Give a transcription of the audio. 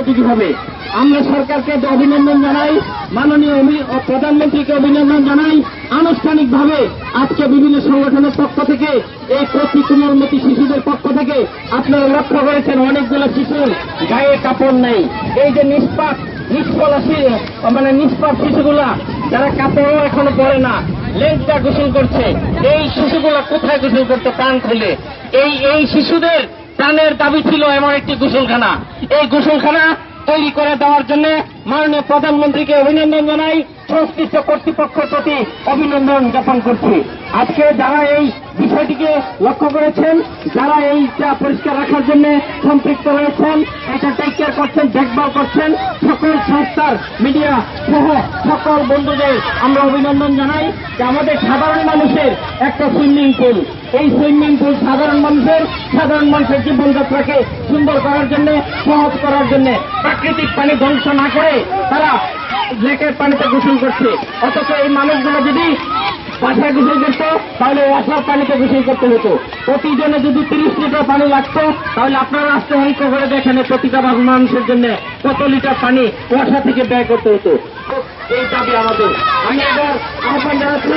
উপযোগী হবে। আমরা সরকারকে অভিনন্দন জানাই, মাননীয় প্রধানমন্ত্রীকে অভিনন্দন জানাই। আনুষ্ঠানিকভাবে আজকে বিভিন্ন সংগঠনের পক্ষ থেকে, এই প্রতি কোমলমতি শিশুদের পক্ষ থেকে আপনারা লক্ষ্য করেছেন, অনেকগুলো শিশুর গায়ে কাপড় নেই। এই যে নিষ্পাপ, নিষ্ফলা মানে নিষ্পাপ শিশুগুলা, যারা কাপড়ও এখনও পরে না, লেজটা গোসল করছে। এই শিশুগুলা কোথায় গোসল করতে প্রাণ খুলে? এই এই শিশুদের প্রাণের দাবি ছিল এমন একটি গোসলখানা। এই গোসলখানা তৈরি করে দেওয়ার জন্য মাননীয় প্রধানমন্ত্রীকে অভিনন্দন জানাই, সংশ্লিষ্ট কর্তৃপক্ষের প্রতি অভিনন্দন জ্ঞাপন করছি। আজকে যারা এই বিষয়টিকে লক্ষ্য করেছেন, যারা এইটা পরিষ্কার রাখার জন্য সম্পৃক্ত রয়েছেন, এটা টেক কেয়ার করছেন, দেখভাল করছেন, সকল সংস্থার মিডিয়া সহ সকল বন্ধুদের আমরা অভিনন্দন জানাই যে আমাদের সাধারণ মানুষের একটা সুইমিং পুল এই সুইমিং পুল সাধারণ মানুষের সাধারণ মানুষের জীবনযাত্রাকে সুন্দর করার জন্য, সহজ করার জন্য, প্রাকৃতিক পানি ধ্বংস না করে তারা লেকের পানিতে গোসল করছে। অথচ এই মানুষগুলো যদি বাসায় গোসল করতো, তাহলে ওয়াসার পানিতে গোসল করতে হতো। প্রতিজনে যদি তিরিশ লিটার পানি লাগতো, তাহলে আপনারা আসতে অঙ্ক করে দেখেন প্রতিটা মানুষের জন্য কত লিটার পানি ওয়াসা থেকে ব্যয় করতে হতো। এই দাবি আমাদের। আমি এবার আহ্বান জানাচ্ছি